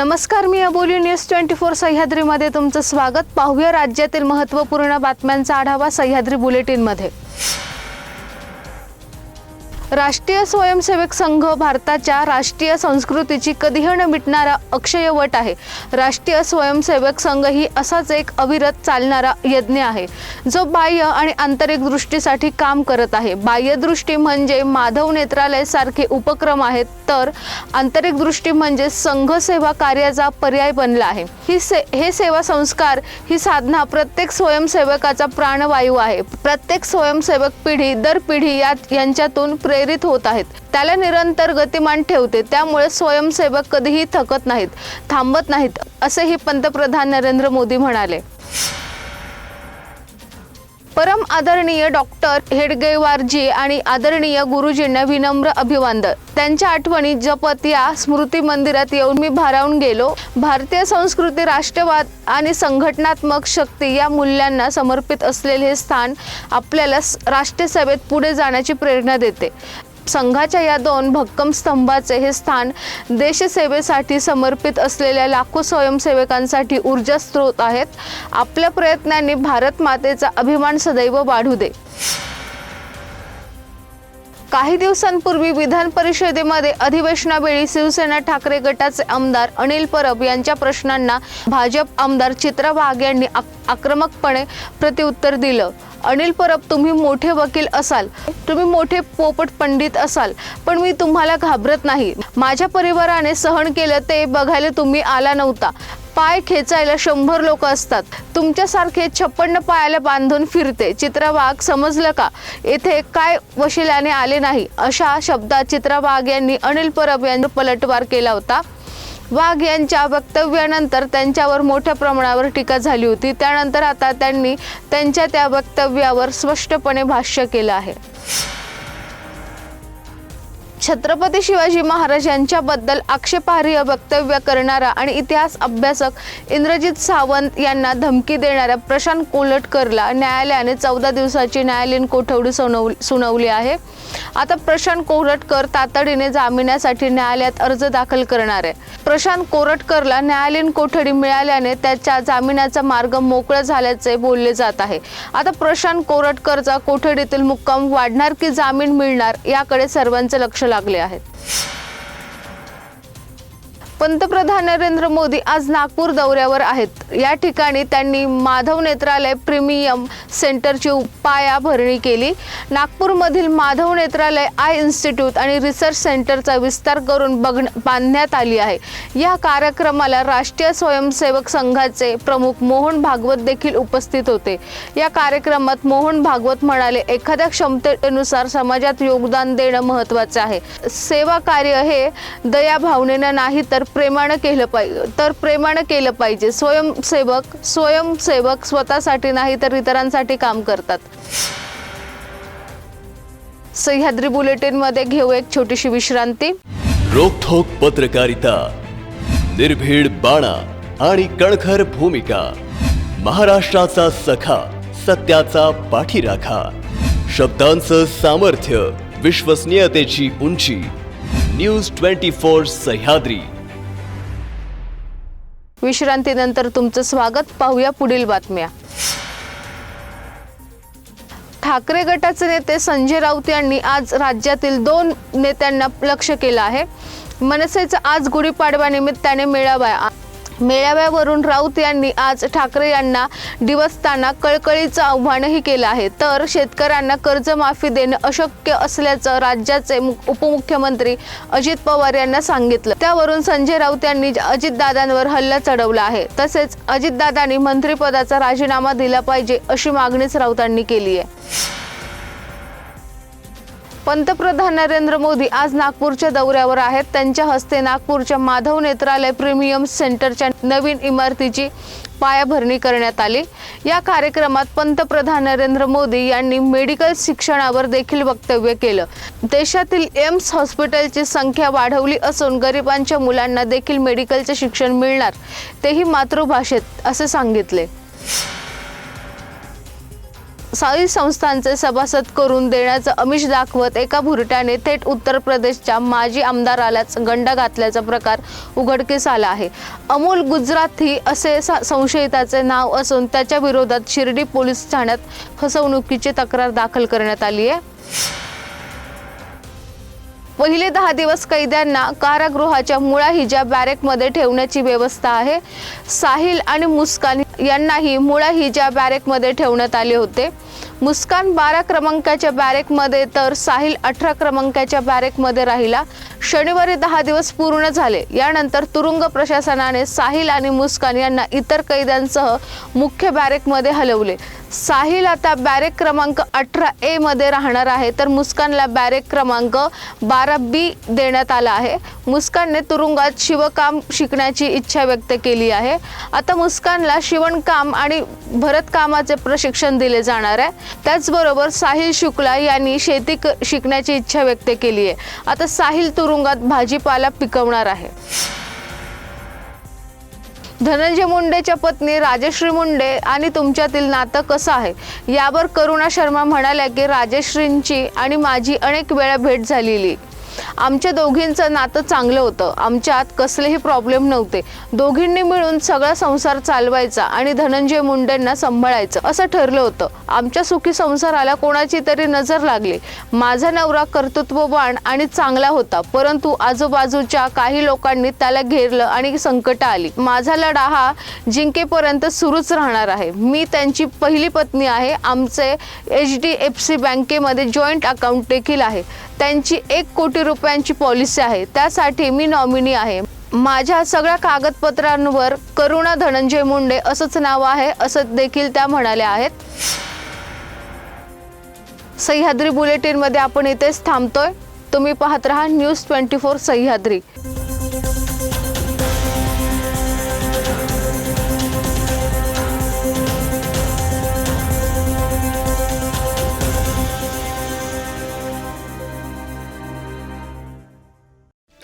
नमस्कार मी Aboli news twenty four सह्याद्रीमध्ये तुमचं स्वागत. पाहूया राज्यातील महत्त्वपूर्ण बातम्यांचा आढावा सह्याद्री बुलेटिनमध्ये. राष्ट्रीय स्वयंसेवक संघ भारताच्या राष्ट्रीय संस्कृतीची कधीही न मिटणारा अक्षयवट आहे. राष्ट्रीय स्वयंसेवक संघ ही असाच एक अविरत चालणारा यज्ञ आहे. जो बाह्य आणि आंतरिक दृष्टीसाठी काम करत आहे. बाह्यदृष्टी म्हणजे माधव नेत्रालय सारखे उपक्रम आहेत तर आंतरिक दृष्टी म्हणजे संघ सेवा कार्याचा पर्याय बनला आहे. ही से हे सेवा संस्कार ही साधना प्रत्येक स्वयंसेवकाचा प्राणवायू आहे. प्रत्येक स्वयंसेवक पिढी दर पिढी यात यांच्यातून प्रेरित होत आहेत. त्याला निरंतर गतिमान ठेवते. त्यामुळे स्वयंसेवक कधीही थकत नाहीत थांबत नाहीत असेही पंतप्रधान नरेंद्र मोदी म्हणाले. परम आदरणीय डॉक्टर हेडगेवारजी आणि आदरणीय गुरुजींना विनम्र अभिवादन. त्यांच्या आठवणी जपत या स्मृती मंदिरात येऊन मी भारावून गेलो. भारतीय संस्कृती राष्ट्रवाद आणि संघटनात्मक शक्ती या मूल्यांना समर्पित असलेले हे स्थान आपल्याला राष्ट्रसभेत राष्ट्रसेवेत पुढे जाण्याची प्रेरणा देते. संघाच्या या दोन भक्कम स्तंभाचे हे स्थान देशसेवेसाठी समर्पित असलेल्या लाखो स्वयंसेवकांसाठी ऊर्जा स्रोत आहेत. आपल्या प्रयत्नांनी भारत मातेचा अभिमान सदैव वाढू दे. काही दिवसांपूर्वी विधान परिषदेमध्ये अधिवेशनावेळी शिवसेना ठाकरे गटाचे आमदार अनिल परब यांच्या प्रश्नांना भाजप आमदार चित्रा वाघ यांनी आक- आक्रमकपणे प्रत्युत्तर दिलं. अनिल परब तुम्ही मोठे वकील असाल. तुम्ही मोठे पोपट पंडित असाल पण मी तुम्हाला घाबरत नाही. माझ्या परिवाराने सहन केलं ते बघायला तुम्ही आला नव्हता. पाय खेचायला शंभर लोक असतात. तुमच्यासारखे छप्पन्न पायाला बांधून फिरते. चित्रा समजलं का? येथे काय वशिल्याने आले नाही? अशा शब्दात चित्रा यांनी अनिल परब यांनी पलटवार केला होता. वाघ यांच्या वक्तव्यानंतर त्यांच्यावर मोठ्या प्रमाणावर टीका झाली होती. त्यानंतर आता त्यांनी त्यांच्या त्या वक्तव्यावर स्पष्टपणे भाष्य केलं आहे. छत्रपती शिवाजी महाराज यांच्याबद्दल आक्षेपार्ह वक्तव्य करणारा आणि इतिहास अभ्यासक इंद्रजित सावंत यांना धमकी देणाऱ्या प्रशांत कोलटकरला न्यायालयाने चौदा दिवसाची न्यायालयीन कोठवडी सुनाव सुनावली आहे. आता प्रशांत कोरटकर तातडीने जामिनासाठी न्यायालयात अर्ज दाखल करणार आहे. प्रशांत कोरटकरला न्यायालयीन कोठडी मिळाल्याने त्याच्या जामिनाचा मार्ग मोकळा झाल्याचे बोलले जात आहे. आता प्रशांत कोरटकरचा कोठडीतील मुक्काम वाढणार की जामीन मिळणार याकडे सर्वांचे लक्ष लागले आहेत. पंतप्रधान नरेंद्र मोदी आज नागपूर दौऱ्यावर आहेत. या ठिकाणी त्यांनी माधव नेत्रालय प्रीमियम सेंटरची पायाभरणी केली. नागपूरमधील माधव नेत्रालय आय इन्स्टिट्यूट आणि रिसर्च सेंटरचा विस्तार करून बघ बांधण्यात आली आहे. या कार्यक्रमाला राष्ट्रीय स्वयंसेवक संघाचे प्रमुख मोहन भागवत देखील उपस्थित होते. या कार्यक्रमात मोहन भागवत म्हणाले एखाद्या क्षमतेनुसार समाजात योगदान देणं महत्त्वाचं आहे. सेवा कार्य हे दया भावनेनं नाही तर प्रेमानं केलं पाहिजे. तर प्रेमानं केलं पाहिजे. स्वयंसेवक स्वयंसेवक स्वतःसाठी नाही तर इतरांसाठी काम करतात. सह्याद्री बुलेटिनमध्ये घेऊ एक छोटीशी विश्रांती. रोखोक पत्रकारिता निर्भीड बाणा आणि कणखर भूमिका. महाराष्ट्राचा सखा सत्याचा पाठीराखा. शब्दांचं सामर्थ्य विश्वसनीयतेची उंची. News twenty four Sahyadri. विश्रांतीनंतर तुमचं स्वागत. पाहूया पुढील बातम्या. ठाकरे गटाचे नेते संजय राऊत यांनी आज राज्यातील दोन नेत्यांना लक्ष केलं आहे. मनसेचा आज गुढीपाडवा निमित्ताने मेळावा आहे. मेळाव्यावरून राऊत यांनी आज ठाकरे यांना दिवसताना कळकळीचं आव्हानही केलं आहे. तर शेतकऱ्यांना कर्जमाफी देणं अशक्य असल्याचं राज्याचे मु- उपमुख्यमंत्री अजित पवार यांना सांगितलं. त्यावरून संजय राऊत यांनी अजितदादांवर हल्ला चढवला आहे. तसेच अजितदादांनी मंत्रिपदाचा राजीनामा दिला पाहिजे अशी मागणीच राऊतांनी केली आहे. पंतप्रधान नरेंद्र मोदी आज नागपूरच्या दौऱ्यावर आहेत. त्यांच्या हस्ते नागपूरच्या माधव नेत्रालय प्रीमियम सेंटरच्या नवीन इमारतीची पायाभरणी करण्यात आली. या कार्यक्रमात पंतप्रधान नरेंद्र मोदी यांनी मेडिकल शिक्षणावर देखील वक्तव्य केलं. देशातील एम्स हॉस्पिटलची संख्या वाढवली असून गरिबांच्या मुलांना देखील मेडिकलचे शिक्षण मिळणार तेही मातृभाषेत असे सांगितले. साई संस्थांचे सभासद करून देण्याचं अमिष दाखवत एका भुरट्याने थेट उत्तर प्रदेशच्या माजी आमदारालाच गंडा घातल्याचा प्रकार उघडकीस आला आहे. अमोल गुजराती असे स- संशयिताचे नाव असून त्याच्या विरोधात शिर्डी पोलीस ठाण्यात फसवणुकीची तक्रार दाखल करण्यात आली आहे. पहिले दहा दिवस कैद्यांना कारागृहाच्या मुळा हिजा बॅरेकमध्ये ठेवण्याची व्यवस्था आहे. साहिल आणि मुस्कान यांनाही मुळा हिजा बॅरेकमध्ये ठेवण्यात आले होते. मुस्कान बारा क्रमांकाच्या बॅरेकमध्ये तर साहिल अठरा क्रमांकाच्या बॅरेकमध्ये राहिला. शनिवारी दहा दिवस पूर्ण झाले. यानंतर तुरुंग प्रशासनाने साहिल आणि मुस्कान यांना इतर कैद्यांसह मुख्य बॅरेकमध्ये हलवले. साहिल आता बॅरेक क्रमांक अठरा ए मध्ये राहणार आहे. तर मुस्कानला बॅरेक क्रमांक बारा बी देण्यात आला आहे. मुस्कानने तुरुंगात शिवकाम शिकण्याची इच्छा व्यक्त केली आहे. आता मुस्कानला शिवणकाम आणि भरतकामाचे प्रशिक्षण दिले जाणार आहे. त्याचबरोबर साहिल शुक्ला यांनी शेती क- शिकण्याची इच्छा व्यक्त केली आहे. आता साहिल तुरुंगात भाजीपाला पिकवणार आहे. धनंजय मुंडेच्या पत्नी राजश्री मुंडे आणि तुमच्यातील नातं कसं आहे? यावर करुणा शर्मा म्हणाल्या की राजश्रींची आणि माझी अनेक वेळा भेट झालेली. आमच्या दोघींचं नातं चांगलं होतं. आमच्यात कसलेही प्रॉब्लेम नव्हते. दोघींनी मिळून सगळा संसार चालवायचा आणि धनंजय मुंडेंना सांभाळायचं असं ठरलं होतं. आमच्या सुखी संसाराला कोणाची तरी नजर लागली. माझा नवरा कर्तृत्ववान आणि चांगला होता परंतु आजूबाजूच्या काही लोकांनी त्याला घेरलं आणि संकट आली. माझा लढा हा जिंकेपर्यंत सुरूच राहणार आहे. मी त्यांची पहिली पत्नी आहे. आमचे एच डी एफ सी बँकेमध्ये जॉईंट अकाउंट देखील आहे. त्यांची एक कोटी रुपयांची पॉलिसी आहे. त्यासाठी मी नॉमिनी आहे. माझ्या सगळ्या कागदपत्रांवर करुणा धनंजय मुंडे असंच नाव आहे असं देखील त्या म्हणाल्या आहेत. सह्याद्री बुलेटिनमध्ये आपण इथेच थांबतोय. तुम्ही पाहत राहा न्यूज ट्वेंटी फोर सह्याद्री.